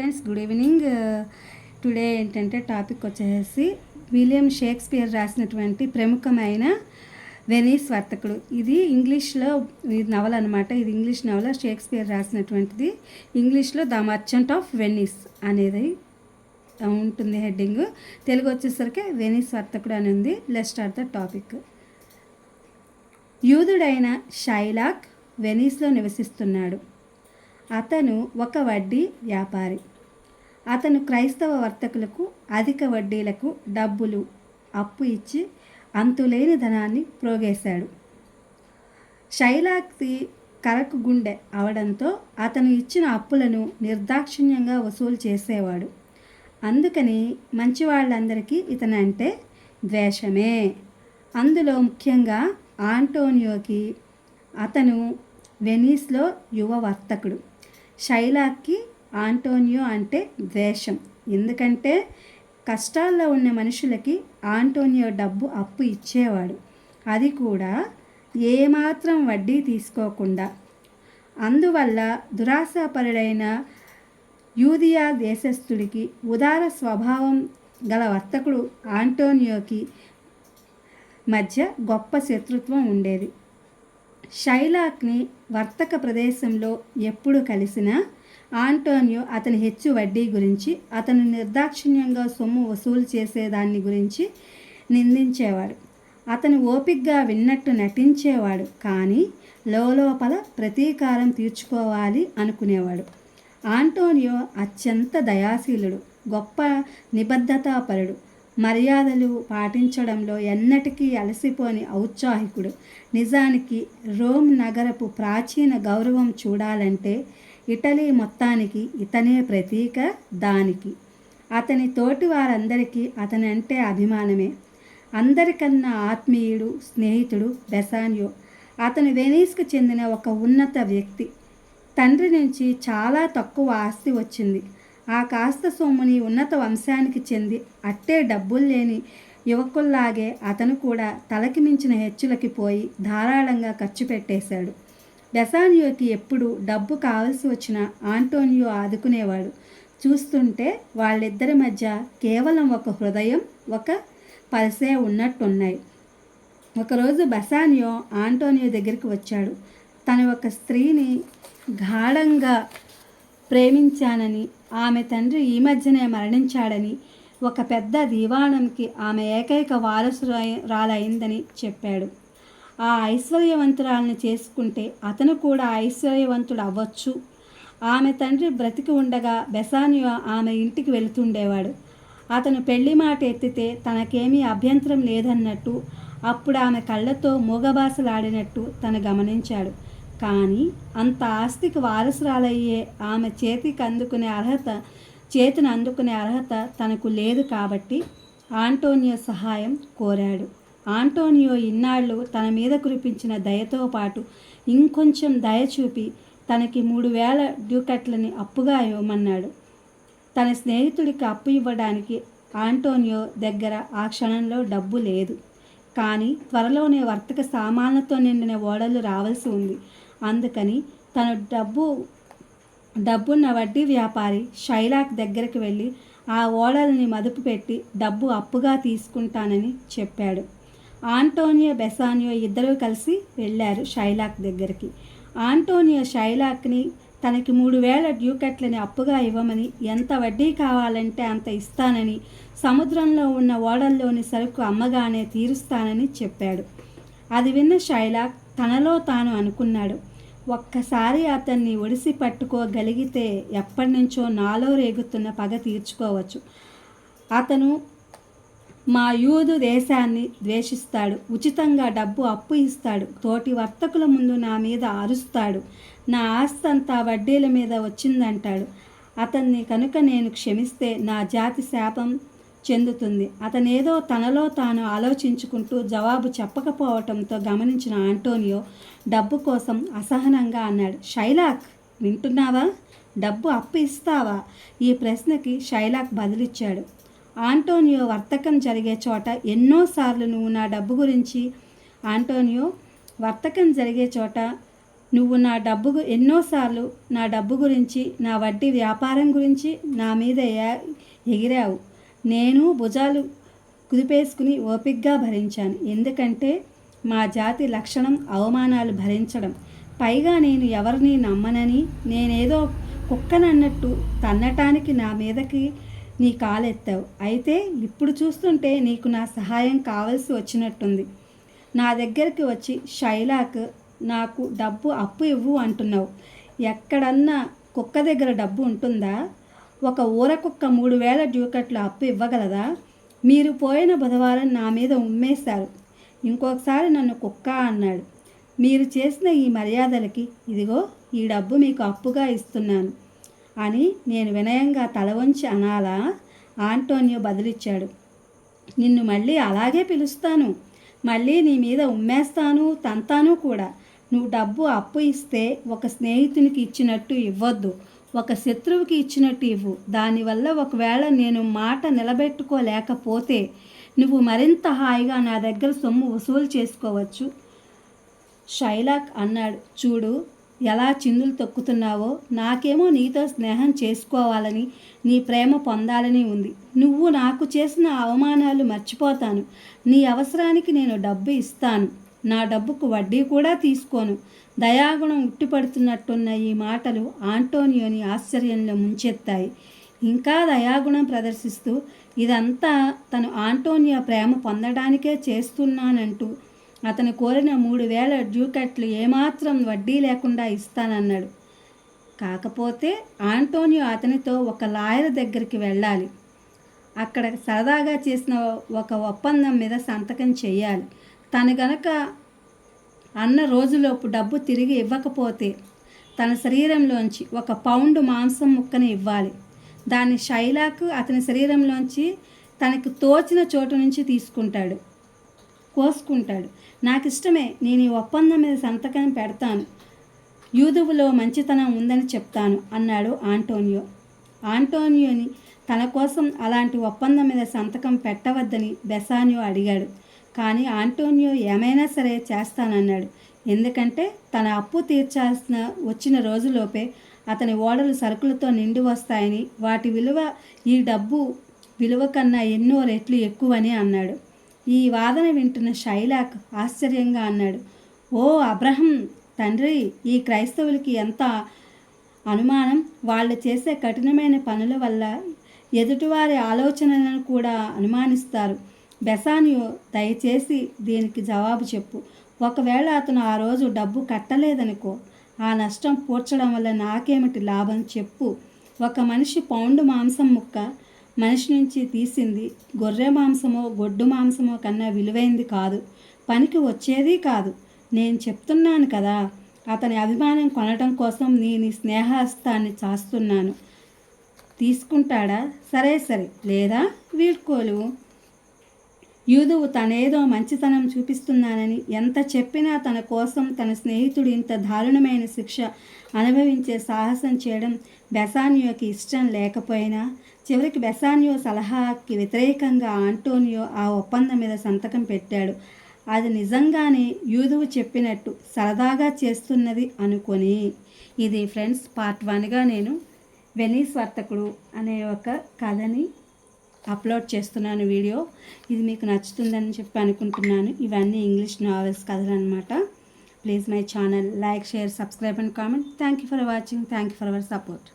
Friends good evening today ఏంటంటే topic వచ్చేసి William Shakespeare రాసినటువంటి ప్రముఖమైన వెనీస్ వర్తకుడు ఇది ఇంగ్లీష్లో ఇది నవల అనమాట ఇది ఇంగ్లీష్ నవల. షేక్స్పియర్ రాసినటువంటిది ఇంగ్లీష్లో ద మర్చెంట్ ఆఫ్ వెనీస్ అనేది ఉంటుంది హెడ్డింగ్ తెలుగు వచ్చేసరికి వెనీస్ వర్తకుడు అని ఉంది. లెట్ స్టార్ట్ ద టాపిక్ యూదుడైన షైలాక్ వెనీస్లో నివసిస్తున్నాడు. అతను ఒక వడ్డీ వ్యాపారి. అతను క్రైస్తవ వర్తకులకు అధిక వడ్డీలకు డబ్బులు అప్పు ఇచ్చి అంతులేని ధనాన్ని ప్రోగేశాడు. శైలాక్తి కరకు గుండె అవడంతో అతను ఇచ్చిన అప్పులను నిర్దాక్షిణ్యంగా వసూలు చేసేవాడు. అందుకని మంచి వాళ్ళందరికీ ఇతను అంటే ద్వేషమే. అందులో ముఖ్యంగా ఆంటోనియోకి అతను వెనీస్లో యువ వర్తకుడు. శైలాక్కి ఆంటోనియో అంటే ద్వేషం. ఎందుకంటే కష్టాల్లో ఉన్న మనుషులకి ఆంటోనియో డబ్బు అప్పు ఇచ్చేవాడు. అది కూడా ఏమాత్రం వడ్డీ తీసుకోకుండా. అందువల్ల దురాశాపరుడైన యూదియా దేశస్థుడికి ఉదార స్వభావం గల వర్తకుడు ఆంటోనియోకి మధ్య గొప్ప శత్రుత్వం ఉండేది. షైలాక్ని వర్తక ప్రదేశంలో ఎప్పుడు కలిసినా ఆంటోనియో అతని హెచ్చు వడ్డీ గురించి అతను నిర్దాక్షిణ్యంగా సొమ్ము వసూలు చేసేదాన్ని గురించి నిందించేవాడు. అతను ఓపిగ్గా విన్నట్టు నటించేవాడు కానీ లోపల ప్రతీకారం తీర్చుకోవాలి అనుకునేవాడు. ఆంటోనియో అత్యంత దయాశీలుడు గొప్ప నిబద్ధతాపరుడు మర్యాదలు పాటించడంలో ఎన్నటికీ అలసిపోని ఔత్సాహికుడు. నిజానికి రోమ్ నగరపు ప్రాచీన గౌరవం చూడాలంటే ఇటలీ మొత్తానికి ఇతనే ప్రతీక దానికి. అతని తోటి వారందరికీ అతని అంటే అభిమానమే. అందరికన్నా ఆత్మీయుడు స్నేహితుడు బెసాన్యో. అతను వెనీస్కు చెందిన ఒక ఉన్నత వ్యక్తి. తండ్రి నుంచి చాలా తక్కువ ఆస్తి వచ్చింది. ఆ కాస్త సొమ్ముని ఉన్నత వంశానికి చెంది అట్టే డబ్బులు లేని యువకుల్లాగే అతను కూడా తలకి మించిన హెచ్చులకి పోయి ధారాళంగా ఖర్చు పెట్టేశాడు. బెసానియోకి ఎప్పుడు డబ్బు కావలసి వచ్చిన ఆంటోనియో ఆదుకునేవాడు. చూస్తుంటే వాళ్ళిద్దరి మధ్య కేవలం ఒక హృదయం ఒక పలసే ఉన్నట్టున్నాయి. ఒకరోజు బెసానియో ఆంటోనియో దగ్గరికి వచ్చాడు. తను ఒక స్త్రీని గాఢంగా ప్రేమించానని ఆమె తండ్రి ఈ మధ్యనే మరణించాడని ఒక పెద్ద దీవాణంకి ఆమె ఏకైక వారసురాలైందని చెప్పాడు. ఆ ఐశ్వర్యవంతురాలను చేసుకుంటే అతను కూడా ఐశ్వర్యవంతుడు అవ్వచ్చు. ఆమె తండ్రి బ్రతికి ఉండగా బెసానియో ఆమె ఇంటికి వెళుతుండేవాడు. అతను పెళ్ళి మాట ఎత్తితే తనకేమీ అభ్యంతరం లేదన్నట్టు అప్పుడు ఆమె కళ్ళతో మూగబాసలాడినట్టు తను గమనించాడు. కానీ అంత ఆస్తికి వారసురాలయ్యే ఆమె చేతికి అందుకునే అర్హత చేతిని అందుకునే అర్హత తనకు లేదు కాబట్టి ఆంటోనియో సహాయం కోరాడు. ఆంటోనియో ఇన్నాళ్ళు తన మీద కురిపించిన దయతో పాటు ఇంకొంచెం దయ చూపి తనకి మూడు వేల డ్యూకట్లని అప్పుగా ఇవ్వమన్నాడు. తన స్నేహితుడికి అప్పు ఇవ్వడానికి ఆంటోనియో దగ్గర ఆ క్షణంలో డబ్బు లేదు. కానీ త్వరలోనే వర్తక సామాన్లతో నిండిన ఓడలు రావాల్సి ఉంది. అందుకని తను డబ్బు డబ్బున్న వడ్డీ వ్యాపారి షైలాక్ దగ్గరికి వెళ్ళి ఆ ఓడల్ని మదుపు పెట్టి డబ్బు అప్పుగా తీసుకుంటానని చెప్పాడు. ఆంటోనియో బెసానియో ఇద్దరూ కలిసి వెళ్ళారు షైలాక్ దగ్గరికి. ఆంటోనియో షైలాక్ని తనకి మూడు వేల డ్యూకట్లని అప్పుగా ఇవ్వమని ఎంత వడ్డీ కావాలంటే అంత ఇస్తానని సముద్రంలో ఉన్న ఓడల్లోని సరుకు అమ్మగానే తీరుస్తానని చెప్పాడు. అది విన్న షైలాక్ తనలో తాను అనుకున్నాడు. ఒక్కసారి అతన్ని ఒడిసి పట్టుకోగలిగితే ఎప్పటి నుంచో నాలో రేగుతున్న పగ తీర్చుకోవచ్చు. అతను మా యూదు దేశాన్ని ద్వేషిస్తాడు. ఉచితంగా డబ్బు అప్పు ఇస్తాడు. తోటి వర్తకుల ముందు నా మీద అరుస్తాడు. నా ఆస్తి అంతా వడ్డీల మీద వచ్చిందంటాడు. అతన్ని కనుక నేను క్షమిస్తే నా జాతి శాపం చెందుతుంది. అతనేదో తనలో తాను ఆలోచించుకుంటూ జవాబు చెప్పకపోవటంతో గమనించిన ఆంటోనియో డబ్బు కోసం అసహనంగా అన్నాడు. షైలాక్ వింటున్నావా? డబ్బు అప్పు ఇస్తావా? ఈ ప్రశ్నకి షైలాక్ బదులిచ్చాడు. ఆంటోనియో వర్తకం జరిగే చోట ఎన్నోసార్లు నువ్వు నా డబ్బు గురించి ఆంటోనియో వర్తకం జరిగే చోట నువ్వు నా డబ్బు ఎన్నోసార్లు నా డబ్బు గురించి నా వడ్డీ వ్యాపారం గురించి నా మీద ఎ- ఎగిరావు. నేను భుజాలు కుదిపేసుకుని ఓపిగ్గా భరించాను. ఎందుకంటే మా జాతి లక్షణం అవమానాలు భరించడం. పైగా నేను ఎవరిని నమ్మనని నేనేదో కుక్కనన్నట్టు తన్నటానికి నా మీదకి నీ కాలెత్తావు. అయితే ఇప్పుడు చూస్తుంటే నీకు నా సహాయం కావలసి వచ్చినట్టుంది. నా దగ్గరికి వచ్చి శైలాక్ నాకు డబ్బు అప్పు ఇవ్వు అంటున్నావు. ఎక్కడన్నా కుక్క దగ్గర డబ్బు ఉంటుందా? ఒక ఊర కుక్క మూడు వేల డ్యూకట్లు అప్పు ఇవ్వగలదా? మీరు పోయిన బుధవారం నా మీద ఉమ్మేశారు. ఇంకొకసారి నన్ను కుక్క అన్నాడు. మీరు చేసిన ఈ మర్యాదలకి ఇదిగో ఈ డబ్బు మీకు అప్పుగా ఇస్తున్నాను. అని నేను వినయంగా తల వంచి అనాలా? ఆంటోనియో బదిలిచ్చాడు. నిన్ను మళ్ళీ అలాగే పిలుస్తాను. మళ్ళీ నీ మీద ఉమ్మేస్తాను తంతాను కూడా. నువ్వు డబ్బు అప్పు ఇస్తే ఒక స్నేహితునికి ఇచ్చినట్టు ఇవ్వద్దు. ఒక శత్రువుకి ఇచ్చినట్టు ఇవ్వు. దానివల్ల ఒకవేళ నేను మాట నిలబెట్టుకోలేకపోతే నువ్వు మరింత హాయిగా నా దగ్గర సొమ్ము వసూలు చేసుకోవచ్చు. షైలాక్ అన్నాడు. చూడు ఎలా చిందులు తొక్కుతున్నావో నాకేమో నీతో స్నేహం చేసుకోవాలని నీ ప్రేమ పొందాలని ఉంది. నువ్వు నాకు చేసిన అవమానాలు మర్చిపోతాను. నీ అవసరానికి నేను డబ్బు ఇస్తాను. నా డబ్బుకు వడ్డీ కూడా తీసుకోను. దయాగుణం ఉట్టిపడుతున్నట్టున్న ఈ మాటలు ఆంటోనియోని ఆశ్చర్యంలో ముంచెత్తాయి. ఇంకా దయాగుణం ప్రదర్శిస్తూ ఇదంతా తను ఆంటోనియో ప్రేమ పొందడానికే చేస్తున్నానంటూ అతను కోరిన మూడు వేల డ్యూకట్లు ఏమాత్రం వడ్డీ లేకుండా ఇస్తానన్నాడు. కాకపోతే ఆంటోనియో అతనితో ఒక లాయర్ దగ్గరికి వెళ్ళాలి. అక్కడ సరదాగా చేసిన ఒక ఒప్పందం మీద సంతకం చేయాలి. తను గనక అన్న రోజులోపు డబ్బు తిరిగి ఇవ్వకపోతే తన శరీరంలోంచి ఒక పౌండ్ మాంసం ముక్కని ఇవ్వాలి. దాన్ని శైలాకు అతని శరీరంలోంచి తనకు తోచిన చోటు నుంచి తీసుకుంటాడు. కోసుకుంటాడు. నాకు ఇష్టమే నేను ఈ ఒప్పందం మీద సంతకం పెడతాను. యూదువులో మంచితనం ఉందని చెప్తాను అన్నాడు ఆంటోనియో. ఆంటోనియోని తన కోసం అలాంటి ఒప్పందం మీద సంతకం పెట్టవద్దని బెసానియో అడిగాడు. కానీ ఆంటోనియో ఏమైనా సరే చేస్తానన్నాడు. ఎందుకంటే తన అప్పు తీర్చాల్సిన వచ్చిన రోజులోపే అతని ఓడలు సరుకులతో నిండి వస్తాయని వాటి విలువ ఈ డబ్బు విలువ కన్నా ఎన్నో రెట్లు ఎక్కువని అన్నాడు. ఈ వాదన వింటున్న శైలాక్ ఆశ్చర్యంగా అన్నాడు. ఓ అబ్రహం తండ్రి ఈ క్రైస్తవులకి ఎంత అనుమానం? వాళ్ళు చేసే కఠినమైన పనుల వల్ల ఎదుటివారి ఆలోచనలను కూడా అనుమానిస్తారు. బెసానియో దయచేసి దీనికి జవాబు చెప్పు. ఒకవేళ అతను ఆ రోజు డబ్బు కట్టలేదనుకో ఆ నష్టం పూడ్చడం వల్ల నాకేమిటి లాభం చెప్పు. ఒక మనిషి పౌండ్ మాంసం ముక్క మనిషి నుంచి తీసింది గొర్రె మాంసమో గొడ్డు మాంసమో కన్నా విలువైంది కాదు. పనికి వచ్చేది కాదు. నేను చెప్తున్నాను కదా అతని అభిమానం కొనటం కోసం నేను ఈ స్నేహహస్తాన్ని చాస్తున్నాను. తీసుకుంటాడా? సరే సరే. లేదా? వీడ్కోలు. యూదువు తనేదో మంచితనం చూపిస్తున్నానని ఎంత చెప్పినా తన కోసం తన స్నేహితుడు ఇంత దారుణమైన శిక్ష అనుభవించే సాహసం చేయడం బెసానియోకి ఇష్టం లేకపోయినా చివరికి బెసానియో సలహాకి వ్యతిరేకంగా ఆంటోనియో ఆ ఒప్పందం మీద సంతకం పెట్టాడు. అది నిజంగానే యూదువు చెప్పినట్టు సరదాగా చేస్తున్నది అనుకొని. ఇది ఫ్రెండ్స్ పార్ట్ వన్గా నేను వెనీస్ వర్తకుడు అనే ఒక కథని అప్లోడ్ చేస్తున్నాను వీడియో. ఇది మీకు నచ్చుతుందని చెప్పి అనుకుంటున్నాను. ఇవన్నీ ఇంగ్లీష్ నావెల్స్ కథలు అనమాట please my channel like share subscribe and comment. Thank you for watching. Thank you for our support.